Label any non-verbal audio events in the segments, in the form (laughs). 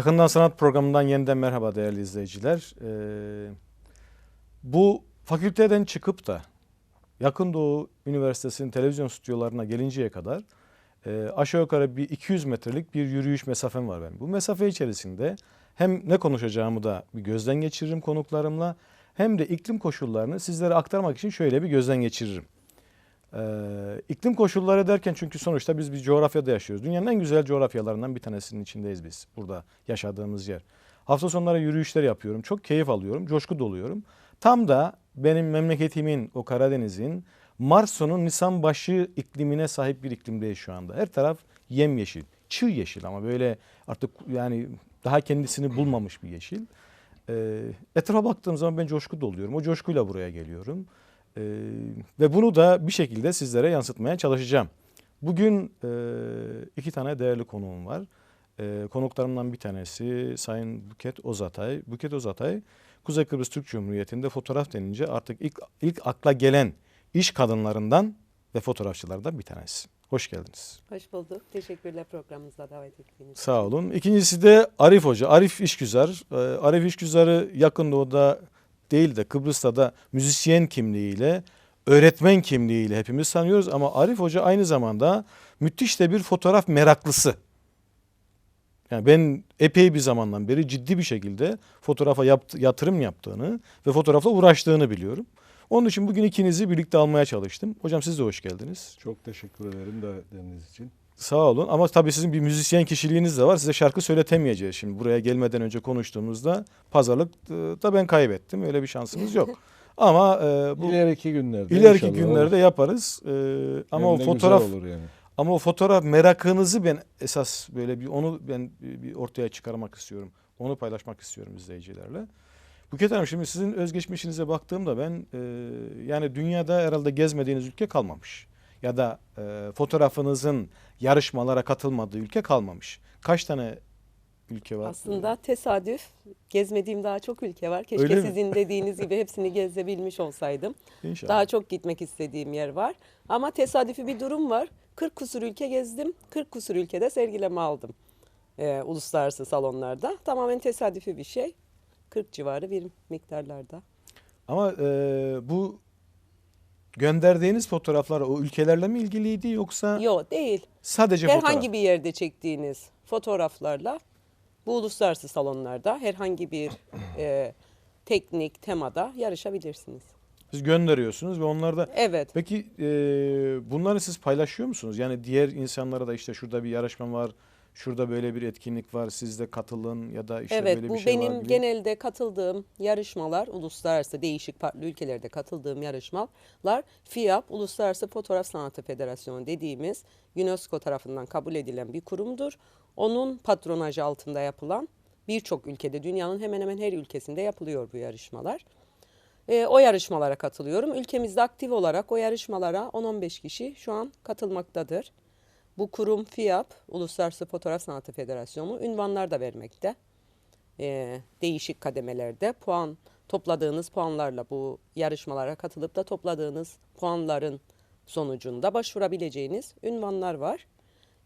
Yakından Sanat programından yeniden merhaba değerli izleyiciler. Ee, bu fakülteden çıkıp da Yakın Doğu Üniversitesi'nin televizyon stüdyolarına gelinceye kadar e, aşağı yukarı bir 200 metrelik bir yürüyüş mesafem var benim. Bu mesafe içerisinde hem ne konuşacağımı da bir gözden geçiririm konuklarımla hem de iklim koşullarını sizlere aktarmak için şöyle bir gözden geçiririm. Ee, iklim koşulları derken çünkü sonuçta biz bir coğrafyada yaşıyoruz. Dünyanın en güzel coğrafyalarından bir tanesinin içindeyiz biz burada yaşadığımız yer. Hafta sonları yürüyüşler yapıyorum. Çok keyif alıyorum, coşku doluyorum. Tam da benim memleketimin o Karadeniz'in Mart sonu Nisan başı iklimine sahip bir iklimdeyiz şu anda. Her taraf yemyeşil, çığ yeşil ama böyle artık yani daha kendisini bulmamış bir yeşil. Ee, etrafa baktığım zaman ben coşku doluyorum. O coşkuyla buraya geliyorum. Ee, ve bunu da bir şekilde sizlere yansıtmaya çalışacağım. Bugün e, iki tane değerli konuğum var. E, konuklarımdan bir tanesi Sayın Buket Ozatay. Buket Ozatay, Kuzey Kıbrıs Türk Cumhuriyeti'nde fotoğraf denince artık ilk, ilk akla gelen iş kadınlarından ve fotoğrafçılardan bir tanesi. Hoş geldiniz. Hoş bulduk. Teşekkürler programımıza davet ettiğiniz için. Sağ olun. İkincisi de Arif Hoca. Arif İşgüzar. Ee, Arif İşgüzar'ı yakın doğuda değil de Kıbrıs'ta da müzisyen kimliğiyle, öğretmen kimliğiyle hepimiz tanıyoruz. Ama Arif Hoca aynı zamanda müthiş de bir fotoğraf meraklısı. Yani ben epey bir zamandan beri ciddi bir şekilde fotoğrafa yaptı, yatırım yaptığını ve fotoğrafla uğraştığını biliyorum. Onun için bugün ikinizi birlikte almaya çalıştım. Hocam siz de hoş geldiniz. Çok teşekkür ederim davetleriniz için. Sağ olun ama tabii sizin bir müzisyen kişiliğiniz de var. Size şarkı söyletemeyeceğiz şimdi. Buraya gelmeden önce konuştuğumuzda pazarlık da ben kaybettim. Öyle bir şansımız yok. (laughs) Ama e, bu İleriki günlerde ileriki inşallah günlerde olur. yaparız. E, ama Hem o fotoğraf olur yani. ama o fotoğraf merakınızı ben esas böyle bir onu ben bir bir ortaya çıkarmak istiyorum. Onu paylaşmak istiyorum izleyicilerle. Buket Hanım şimdi sizin özgeçmişinize baktığımda ben e, yani dünyada herhalde gezmediğiniz ülke kalmamış. Ya da e, fotoğrafınızın yarışmalara katılmadığı ülke kalmamış. Kaç tane ülke var? Aslında tesadüf gezmediğim daha çok ülke var. Keşke Öyle mi? sizin dediğiniz gibi hepsini gezebilmiş olsaydım. İnşallah. Daha çok gitmek istediğim yer var. Ama tesadüfi bir durum var. 40 kusur ülke gezdim. 40 kusur ülkede sergileme aldım. Ee, uluslararası salonlarda. Tamamen tesadüfi bir şey. 40 civarı bir miktarlarda. Ama e, bu gönderdiğiniz fotoğraflar o ülkelerle mi ilgiliydi yoksa Yok değil. sadece herhangi fotoğraf? bir yerde çektiğiniz fotoğraflarla bu uluslararası salonlarda herhangi bir e, teknik temada yarışabilirsiniz. Siz gönderiyorsunuz ve onlar da Evet. Peki e, bunları siz paylaşıyor musunuz? Yani diğer insanlara da işte şurada bir yarışma var, şurada böyle bir etkinlik var, siz de katılın ya da işte evet böyle bu bir şey var benim gibi. genelde katıldığım yarışmalar, uluslararası değişik farklı ülkelerde katıldığım yarışmalar FIAP, Uluslararası Fotoğraf Sanatı Federasyonu dediğimiz UNESCO tarafından kabul edilen bir kurumdur. Onun patronajı altında yapılan birçok ülkede, dünyanın hemen hemen her ülkesinde yapılıyor bu yarışmalar. Ee, o yarışmalara katılıyorum. Ülkemizde aktif olarak o yarışmalara 10-15 kişi şu an katılmaktadır. Bu kurum FIAP, Uluslararası Fotoğraf Sanatı Federasyonu ünvanlar da vermekte. Ee, değişik kademelerde puan topladığınız puanlarla bu yarışmalara katılıp da topladığınız puanların sonucunda başvurabileceğiniz ünvanlar var.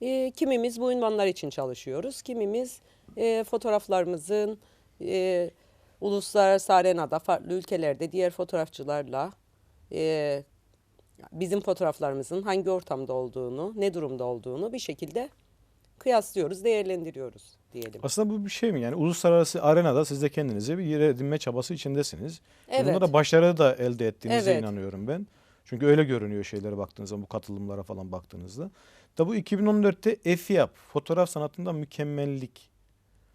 Ee, kimimiz bu ünvanlar için çalışıyoruz, kimimiz e, fotoğraflarımızın e, uluslararası arenada, farklı ülkelerde diğer fotoğrafçılarla e, bizim fotoğraflarımızın hangi ortamda olduğunu, ne durumda olduğunu bir şekilde kıyaslıyoruz, değerlendiriyoruz diyelim. Aslında bu bir şey mi? Yani uluslararası arenada siz de kendinize bir yer edinme çabası içindesiniz. Ve Evet. Bunda da başarı da elde ettiğinize Evet. inanıyorum ben. Çünkü öyle görünüyor şeylere baktığınızda, bu katılımlara falan baktığınızda. Da bu 2014'te EFIAP, fotoğraf sanatında mükemmellik.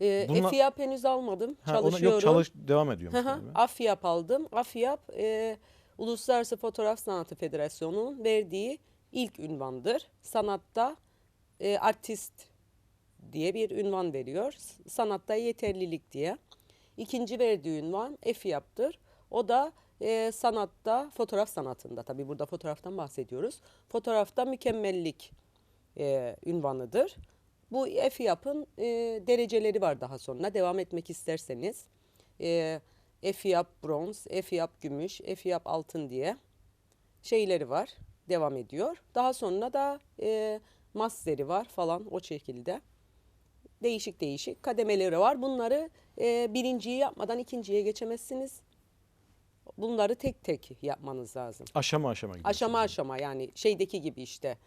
Ee, Bununla- EFİAP henüz almadım, Ha, ona çalışıyorum. yok çalış devam ediyor. Hı hı. AFİAP aldım. AFİAP e, Uluslararası Fotoğraf Sanatı Federasyonu'nun verdiği ilk ünvandır. Sanatta e, artist diye bir ünvan veriyor. Sanatta yeterlilik diye. İkinci verdiği ünvan EFİAP'tır. O da e, sanatta, fotoğraf sanatında tabii burada fotoğraftan bahsediyoruz. Fotoğrafta mükemmellik e, ünvanıdır. Bu EFİAP'ın e, dereceleri var daha sonra. Devam etmek isterseniz e, EFİAP bronz, EFİAP gümüş, EFİAP altın diye şeyleri var. Devam ediyor. Daha sonra da e, masteri var falan o şekilde. Değişik değişik kademeleri var. Bunları e, birinciyi yapmadan ikinciye geçemezsiniz. Bunları tek tek yapmanız lazım. Aşama aşama gidiyorsunuz. Aşama aşama yani şeydeki gibi işte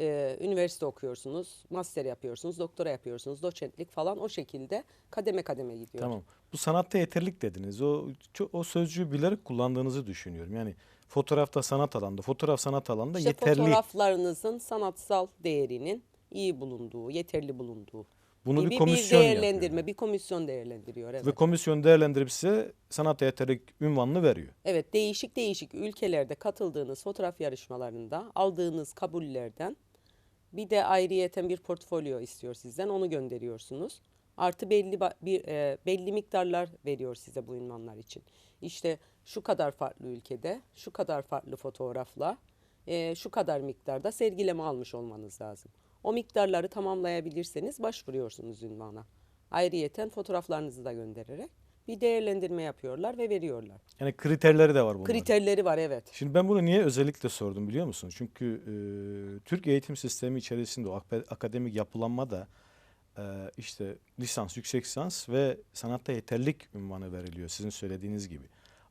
e, üniversite okuyorsunuz, master yapıyorsunuz, doktora yapıyorsunuz, doçentlik falan o şekilde kademe kademe gidiyor. Tamam. Bu sanatta yeterlilik dediniz. O o sözcüğü bilerek kullandığınızı düşünüyorum. Yani fotoğrafta sanat alanında, fotoğraf sanat alanında İşte yeterli. fotoğraflarınızın sanatsal değerinin iyi bulunduğu, yeterli bulunduğu Bunu gibi bir komisyon değerlendirme, yapıyor. bir komisyon değerlendiriyor. Evet. Ve komisyon değerlendirip size sanat yeterlilik ünvanını veriyor. Evet, değişik değişik ülkelerde katıldığınız fotoğraf yarışmalarında aldığınız kabullerden bir de ayrıyeten bir portfolyo istiyor sizden. Onu gönderiyorsunuz. Artı belli bir e, belli miktarlar veriyor size bu ünvanlar için. İşte şu kadar farklı ülkede, şu kadar farklı fotoğrafla, e, şu kadar miktarda sergileme almış olmanız lazım. O miktarları tamamlayabilirseniz başvuruyorsunuz ünvana. Ayrıyeten fotoğraflarınızı da göndererek bir değerlendirme yapıyorlar ve veriyorlar. Yani kriterleri de var bunların. Kriterleri var evet. Şimdi ben bunu niye özellikle sordum biliyor musun? Çünkü e, Türk eğitim sistemi içerisinde o ak- akademik yapılanmada e, işte lisans, yüksek lisans ve sanatta yeterlik ünvanı veriliyor sizin söylediğiniz gibi.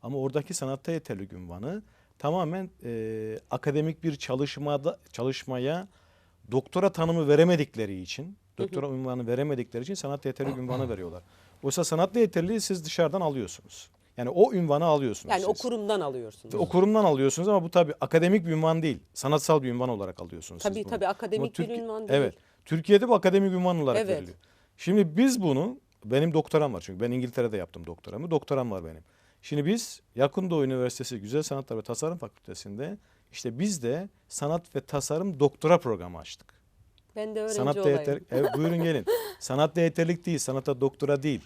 Ama oradaki sanatta yeterlik ünvanı tamamen e, akademik bir çalışmada çalışmaya doktora tanımı veremedikleri için, doktora ünvanı veremedikleri için sanat yeterlik ünvanı veriyorlar. Oysa sanatta yeterliği siz dışarıdan alıyorsunuz. Yani o ünvanı alıyorsunuz Yani o siz. kurumdan alıyorsunuz. O kurumdan alıyorsunuz ama bu tabii akademik bir ünvan değil. Sanatsal bir ünvan olarak alıyorsunuz Tabii tabii akademik Ama bir Türkiye- ünvan değil. Evet. Türkiye'de bu akademik ünvan olarak Evet. veriliyor. Şimdi biz bunu benim doktoram var çünkü ben İngiltere'de yaptım doktoramı. Doktoram var benim. Şimdi biz Yakın Doğu Üniversitesi Güzel Sanatlar ve Tasarım Fakültesi'nde işte biz de sanat ve tasarım doktora programı açtık. Ben de öğrenci Sanatta olayım. yeter evet, buyurun gelin. (laughs) Sanatta yeterlik değil, sanata doktora değil.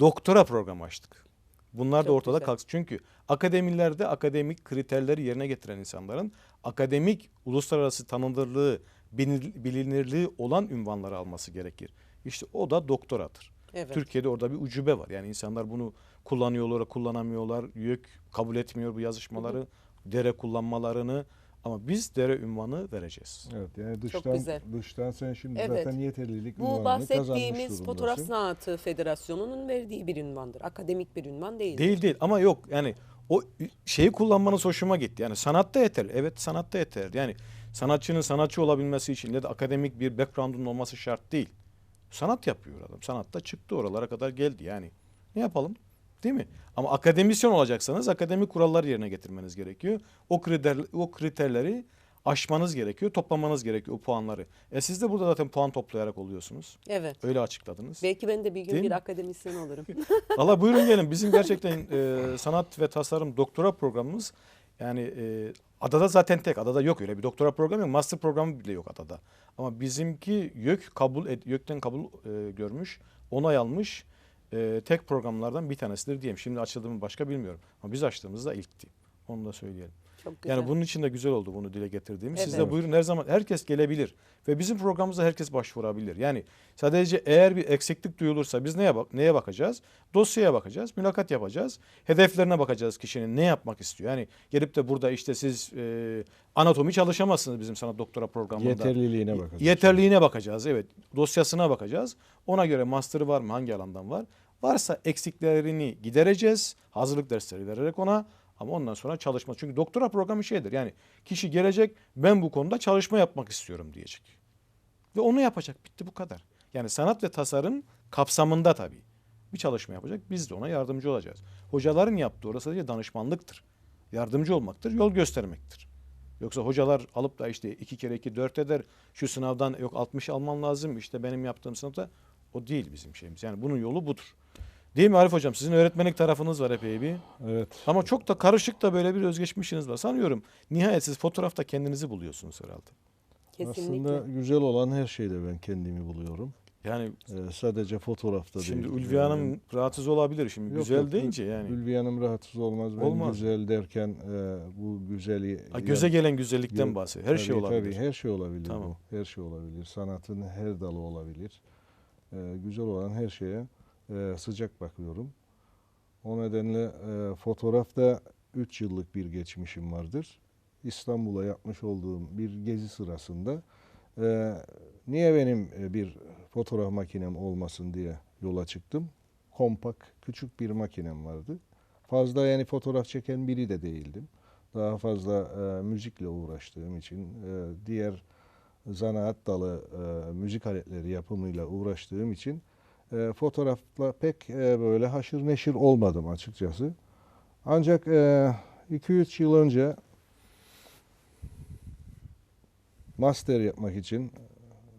Doktora programı açtık. Bunlar da Çok ortada güzel. kalksın. Çünkü akademilerde akademik kriterleri yerine getiren insanların akademik uluslararası tanınırlığı, bilinir- bilinirliği olan ünvanları alması gerekir. İşte o da doktoradır. Evet. Türkiye'de orada bir ucube var. Yani insanlar bunu kullanıyorlar, kullanamıyorlar. YÖK kabul etmiyor bu yazışmaları, dere kullanmalarını. Ama biz dere ünvanı vereceğiz. Evet yani dıştan güzel. dıştan sen şimdi Evet. zaten yeterlilik Bu ünvanını bahsettiğimiz kazanmış Fotoğraf durumdasın. Sanatı Federasyonu'nun verdiği bir ünvandır. Akademik bir ünvan değil. Değil değil ama yok yani o şeyi kullanmanız hoşuma gitti. Yani sanatta yeter. Evet sanatta yeter. Yani sanatçının sanatçı olabilmesi için da akademik bir background'un olması şart değil. Sanat yapıyor adam. Sanatta çıktı oralara kadar geldi yani. Ne yapalım? Değil mi? Ama akademisyen olacaksanız akademik kurallar yerine getirmeniz gerekiyor. O kriter o kriterleri aşmanız gerekiyor, toplamanız gerekiyor o puanları. E siz de burada zaten puan toplayarak oluyorsunuz. Evet. Öyle açıkladınız. Belki ben de bir gün Değil bir mi? akademisyen olurum. (laughs) Valla buyurun gelin. Bizim gerçekten e, sanat ve tasarım doktora programımız yani e, adada zaten tek. Adada yok öyle bir doktora programı yok. Master programı bile yok adada. Ama bizimki YÖK kabul YÖK'ten kabul e, görmüş, onay almış e, tek programlardan bir tanesidir diyeyim. Şimdi açıldığımı başka bilmiyorum. Ama biz açtığımızda ilkti. Onu da söyleyelim. Çok güzel. Yani bunun için de güzel oldu bunu dile getirdiğimiz. Siz de Evet. buyurun her zaman herkes gelebilir ve bizim programımıza herkes başvurabilir. Yani sadece eğer bir eksiklik duyulursa biz neye bak neye bakacağız? Dosyaya bakacağız, mülakat yapacağız. Hedeflerine bakacağız kişinin ne yapmak istiyor. Yani gelip de burada işte siz e, anatomi çalışamazsınız bizim sanat doktora programında. Yeterliliğine bakacağız. Yeterliğine bakacağız evet. Dosyasına bakacağız. Ona göre master'ı var mı? Hangi alandan var? Varsa eksiklerini gidereceğiz. Hazırlık dersleri vererek ona. Ama ondan sonra çalışma. Çünkü doktora programı şeydir. Yani kişi gelecek ben bu konuda çalışma yapmak istiyorum diyecek. Ve onu yapacak. Bitti bu kadar. Yani sanat ve tasarım kapsamında tabii. Bir çalışma yapacak. Biz de ona yardımcı olacağız. Hocaların yaptığı orası sadece danışmanlıktır. Yardımcı olmaktır, yol göstermektir. Yoksa hocalar alıp da işte iki kere iki dört eder. Şu sınavdan yok 60 alman lazım. işte benim yaptığım sınavda o değil bizim şeyimiz. Yani bunun yolu budur. Değil mi Arif Hocam? Sizin öğretmenlik tarafınız var epey bir. Evet. Ama çok da karışık da böyle bir özgeçmişiniz var. Sanıyorum nihayet siz fotoğrafta kendinizi buluyorsunuz herhalde. Kesinlikle. Aslında güzel olan her şeyde ben kendimi buluyorum. Yani Ee, sadece fotoğrafta şimdi değil. Ulviye Hanım Yani- rahatsız olabilir. Şimdi Yok, güzel yok, deyince yani. Ulviye Hanım rahatsız olmaz. Ben Olmaz. güzel derken e, bu güzeli... Ha, göze gelen güzellikten bahsediyor. Her şey Tabii, olabilir. Tabii her şey olabilir Tamam. bu. Her şey olabilir. Sanatın her dalı olabilir. Ee, güzel olan her şeye e, sıcak bakıyorum. O nedenle e, fotoğrafta 3 yıllık bir geçmişim vardır. İstanbul'a yapmış olduğum bir gezi sırasında e, niye benim e, bir fotoğraf makinem olmasın diye yola çıktım. Kompak küçük bir makinem vardı. Fazla yani fotoğraf çeken biri de değildim. Daha fazla e, müzikle uğraştığım için e, diğer zanaat dalı e, müzik aletleri yapımıyla uğraştığım için e, fotoğrafla pek e, böyle haşır neşir olmadım açıkçası. Ancak 2-3 yıl önce master yapmak için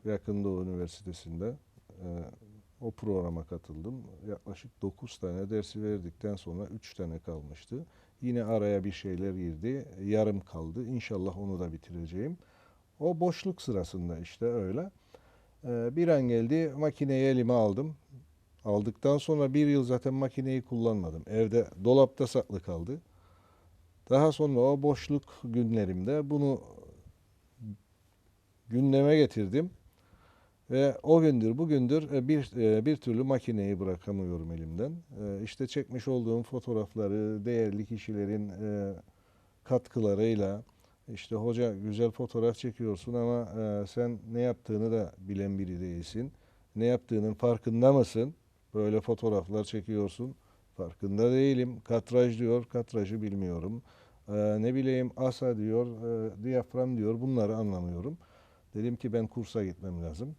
Yakın Üniversitesi'nde e, o programa katıldım. Yaklaşık 9 tane dersi verdikten sonra 3 tane kalmıştı. Yine araya bir şeyler girdi. Yarım kaldı. İnşallah onu da bitireceğim. O boşluk sırasında işte öyle. E, bir an geldi makineyi elime aldım. Aldıktan sonra bir yıl zaten makineyi kullanmadım. Evde dolapta saklı kaldı. Daha sonra o boşluk günlerimde bunu gündeme getirdim. Ve o gündür bugündür e, bir e, bir türlü makineyi bırakamıyorum elimden. E, İşte çekmiş olduğum fotoğrafları değerli kişilerin katkılarıyla işte hoca güzel fotoğraf çekiyorsun ama e, sen ne yaptığını da bilen biri değilsin. Ne yaptığının farkında mısın? Böyle fotoğraflar çekiyorsun. Farkında değilim. Katraj diyor, katrajı bilmiyorum. E, ne bileyim asa diyor, e, diyafram diyor. Bunları anlamıyorum. Dedim ki ben kursa gitmem lazım.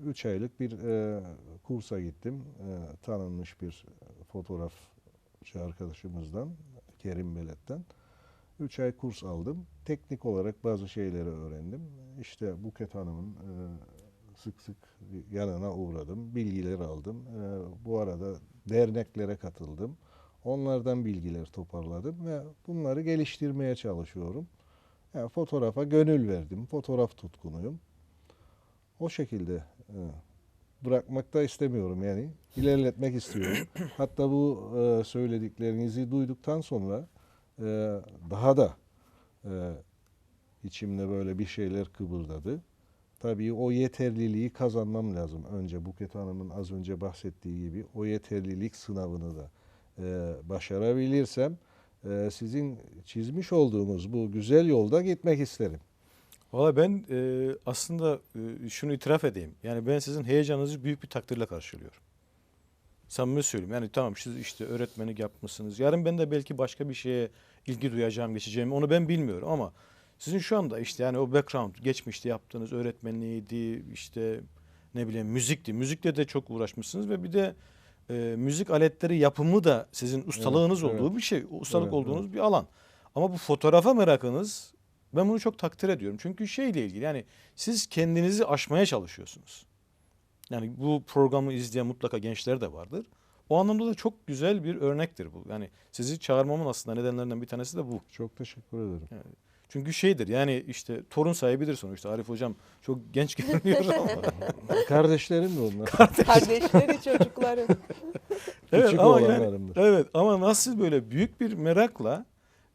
3 aylık bir e, kursa gittim. E, tanınmış bir fotoğrafçı arkadaşımızdan, Kerim Belet'ten. 3 ay kurs aldım. Teknik olarak bazı şeyleri öğrendim. İşte Buket Hanım'ın e, sık sık yanına uğradım. Bilgileri aldım. E, bu arada derneklere katıldım. Onlardan bilgiler toparladım ve bunları geliştirmeye çalışıyorum. Yani fotoğrafa gönül verdim. Fotoğraf tutkunuyum. O şekilde e, bırakmak da istemiyorum yani. ilerletmek istiyorum. Hatta bu e, söylediklerinizi duyduktan sonra e, daha da e, içimde böyle bir şeyler kıvırdadı. Tabii o yeterliliği kazanmam lazım. Önce Buket Hanım'ın az önce bahsettiği gibi o yeterlilik sınavını da e, başarabilirsem e, sizin çizmiş olduğunuz bu güzel yolda gitmek isterim. Valla ben e, aslında e, şunu itiraf edeyim. Yani ben sizin heyecanınızı büyük bir takdirle karşılıyorum. Samimi söyleyeyim. Yani tamam siz işte öğretmenlik yapmışsınız. Yarın ben de belki başka bir şeye ilgi duyacağım, geçeceğim. Onu ben bilmiyorum ama sizin şu anda işte yani o background, geçmişte yaptığınız öğretmenliğiydi, işte ne bileyim müzikti. Müzikle de çok uğraşmışsınız ve bir de e, müzik aletleri yapımı da sizin ustalığınız evet. olduğu bir şey. Ustalık Evet, olduğunuz bir alan. Ama bu fotoğrafa merakınız ben bunu çok takdir ediyorum. Çünkü şeyle ilgili yani siz kendinizi aşmaya çalışıyorsunuz. Yani bu programı izleyen mutlaka gençler de vardır. O anlamda da çok güzel bir örnektir bu. Yani sizi çağırmamın aslında nedenlerinden bir tanesi de bu. Çok teşekkür ederim. Çünkü şeydir yani işte torun sahibidir sonuçta. Arif hocam çok genç görünüyor ama. (laughs) Kardeşlerim de onlar. Kardeşleri, çocukları. Evet Küçük ama yani, evet ama nasıl böyle büyük bir merakla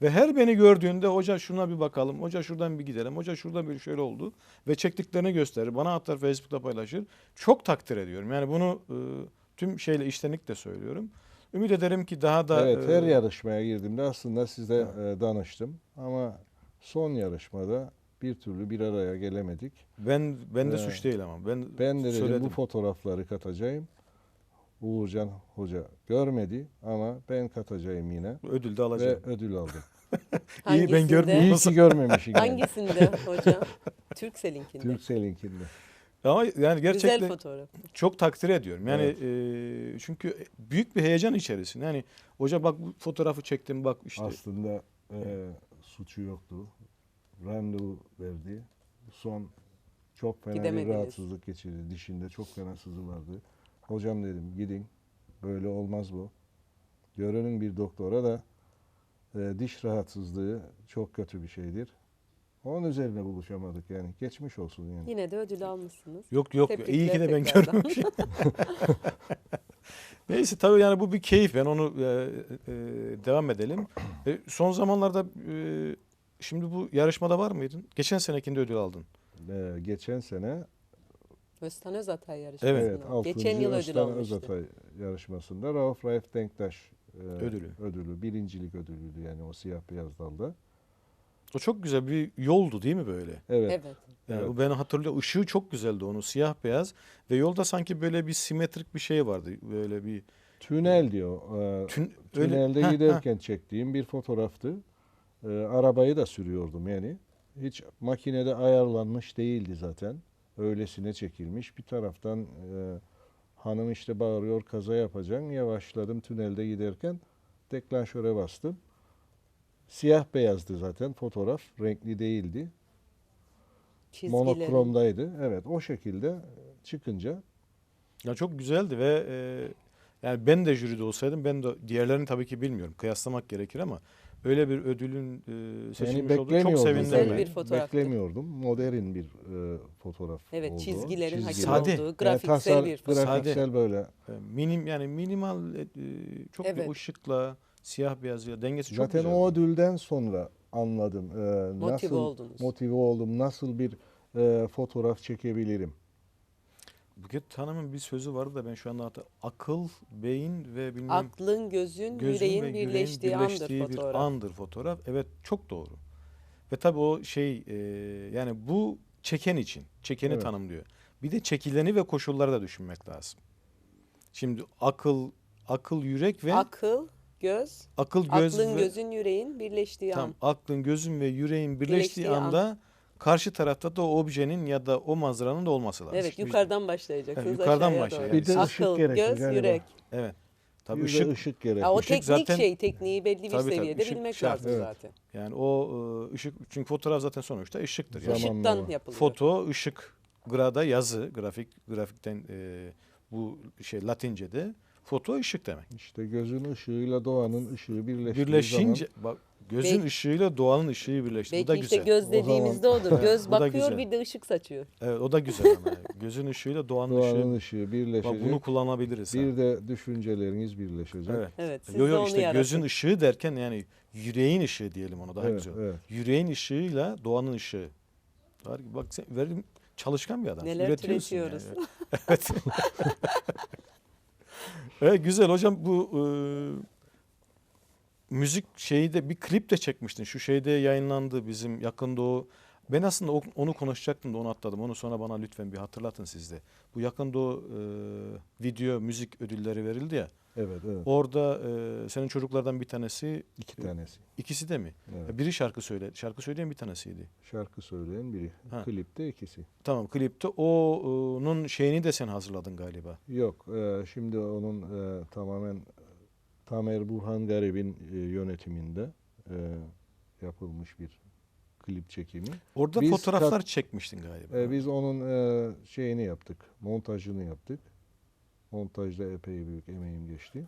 ve her beni gördüğünde hoca şuna bir bakalım, hoca şuradan bir gidelim, hoca şurada bir şöyle oldu ve çektiklerini gösterir, bana atar Facebook'ta paylaşır. Çok takdir ediyorum. Yani bunu e, tüm şeyle iştenlikle söylüyorum. Ümit ederim ki daha da Evet, e, her yarışmaya girdiğimde aslında size e, danıştım ama son yarışmada bir türlü bir araya gelemedik. ben ben de Evet. suç değil ama ben Ben de dedim söyledim. bu fotoğrafları katacağım. Uğurcan Hoca görmedi ama ben katacağım yine ödül de ve alacağım. ödül aldım. (laughs) İyi, ben Hangisinde? görmüyorum. İyi ki görmemişim. yani. Hangisinde hocam? (laughs) Türksel'inkinde. Türkcell'inkinde. Ama yani gerçekten Güzel fotoğraf. çok takdir ediyorum. Yani Evet. e, çünkü büyük bir heyecan içerisinde. Yani hoca bak bu fotoğrafı çektim bak işte. Aslında e, suçu yoktu. Randevu verdi. Son çok fena bir rahatsızlık geçirdi. Dişinde çok fena sızı vardı. Hocam dedim gidin. Böyle olmaz bu. Görünün bir doktora da e, diş rahatsızlığı çok kötü bir şeydir. Onun üzerine buluşamadık yani. Geçmiş olsun yani. Yine de ödül almışsınız. Yok yok Tebrikler iyi ki de ben görmemişim. (laughs) (laughs) Neyse tabii yani bu bir keyif. Ben onu e, e, devam edelim. E, son zamanlarda e, şimdi bu yarışmada var mıydın? Geçen senekinde ödül aldın. E, geçen sene Öztan Özatay yarışmasında. Evet. evet, 6. Geçen yıl ödül Öztan almıştı. Özatay yarışmasında Rauf Raif Denktaş e, Ödülü. ödülü, birincilik ödülüydü yani o siyah beyaz dalda. O çok güzel bir yoldu değil mi böyle? Evet. Evet. Yani Evet. o ben hatırlıyorum. Işığı çok güzeldi onun siyah beyaz ve yolda sanki böyle bir simetrik bir şey vardı. Böyle bir Tünel diyor. Ee, tün, öyle- Tünelde Heh, heh. giderken çektiğim bir fotoğraftı. Ee, arabayı da sürüyordum yani. Hiç makinede ayarlanmış değildi zaten. Öylesine çekilmiş. Bir taraftan e, hanım işte bağırıyor kaza yapacaksın. Yavaşladım tünelde giderken deklanşöre bastım. Siyah beyazdı zaten fotoğraf. Renkli değildi. Çizgileri. Monokromdaydı. Evet o şekilde çıkınca Ya çok güzeldi ve e, yani ben de jüride olsaydım ben de diğerlerini tabii ki bilmiyorum. Kıyaslamak gerekir ama öyle bir ödülün e, seçilmiş yani olduğu çok sevindim. Güzel bir fotoğraftı. Beklemiyordum. Modern bir e, fotoğraf Evet oldu. çizgilerin hakim Çizgiler. Sade. olduğu Yani grafiksel tasar- bir fotoğraf. grafiksel böyle. E, Minim yani minimal e, çok Evet. bir ışıkla siyah beyazla dengesi çok Zaten güzeldi. o ödülden sonra anladım. e, Motive nasıl oldunuz. motive oldum. Nasıl bir e, fotoğraf çekebilirim. Buket Hanım'ın bir sözü vardı da ben şu anda hatta akıl, beyin ve bilmem Aklın, gözün, gözün yüreğin ve yüreğin birleştiği, birleştiği andır bir fotoğraf. andır fotoğraf. Evet çok doğru. Ve tabii o şey e, yani bu çeken için, çekeni Evet. tanımlıyor. Bir de çekileni ve koşulları da düşünmek lazım. Şimdi akıl, akıl, yürek ve Akıl, göz, akıl, göz aklın, ve gözün, yüreğin birleştiği tam an. aklın, gözün ve yüreğin birleştiği, Birleştiği an. anda karşı tarafta da o objenin ya da o manzaranın da olması lazım. Evet yukarıdan başlayacaksınız Evet, yukarıdan başlıyor. Bir de ışık Akıl, gerekir göz, galiba. yürek. Evet. Tabii Bir de ışık ışık gerekir. O Işık teknik zaten- şey, tekniği belli bir Tabii, tabii, seviyede ışık bilmek şart, lazım evet. zaten. yani o e, ışık çünkü fotoğraf zaten sonuçta ışıktır. Yani. Zaman- Işıktan Zamanlama. yapılıyor. Foto, ışık, grada yazı, grafik, grafikten e, bu şey Latince'de foto ışık demek. İşte gözün ışığıyla doğanın ışığı birleştiği Birleşince zaman bak gözün Belki- ışığıyla doğanın ışığı birleşti. Bu da Belki işte güzel. göz dediğimizde odur. (laughs) Göz bu da bakıyor güzel. bir de ışık saçıyor. Evet o da güzel ama. (laughs) Gözün ışığıyla doğanın, doğanın ışığı. ışığı birleşecek. Bak bunu kullanabiliriz. ha. bir de düşünceleriniz birleşecek. Evet. Evet siz Yo de yo onu işte yaratın. gözün ışığı derken yani yüreğin ışığı diyelim ona daha Evet, güzel. evet. Yüreğin ışığıyla doğanın ışığı. Var, bak sen verim çalışkan bir adam. Neler Üretiyorsun türetiyoruz. yani. evet. (laughs) evet güzel hocam bu e, müzik şeyi de bir klip de çekmiştin. Şu şeyde yayınlandı bizim yakın doğu. Ben aslında onu konuşacaktım da onu atladım. Onu sonra bana lütfen bir hatırlatın siz de. Bu yakın doğu e, video müzik ödülleri verildi ya. Evet, evet. Orada e, senin çocuklardan bir tanesi, İki tanesi. ikisi de mi? Evet. Biri şarkı söyledi. Şarkı söyleyen bir tanesiydi. Şarkı söyleyen biri. Ha. Klipte ikisi. Tamam klipte o, e, onun şeyini de sen hazırladın galiba. Yok, e, şimdi onun e, tamamen Tamer Burhan Garib'in e, yönetiminde e, yapılmış bir klip çekimi. Orada Biz fotoğraflar çekmiştin galiba. E, biz onun e, şeyini yaptık, montajını yaptık. Montajda epey büyük emeğim geçti.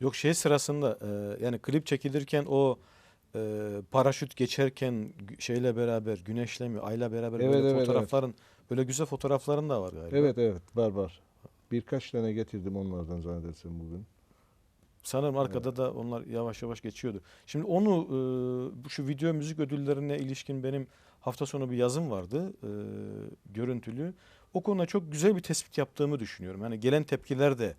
Yok şey sırasında e, yani klip çekilirken o e, paraşüt geçerken şeyle beraber güneşle mi ayla beraber Evet, böyle evet, evet. fotoğrafların böyle güzel fotoğrafların da var galiba. Evet evet var var. Birkaç tane getirdim onlardan zannedersem bugün. Sanırım arkada da onlar yavaş yavaş geçiyordu. Şimdi onu e, şu video müzik ödüllerine ilişkin benim hafta sonu bir yazım vardı e, görüntülü. O konuda çok güzel bir tespit yaptığımı düşünüyorum. Yani gelen tepkiler de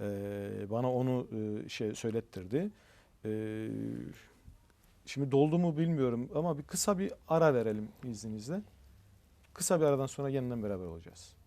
e, bana onu e, şey söylettirdi. E, şimdi doldu mu bilmiyorum ama bir kısa bir ara verelim izninizle. Kısa bir aradan sonra yeniden beraber olacağız.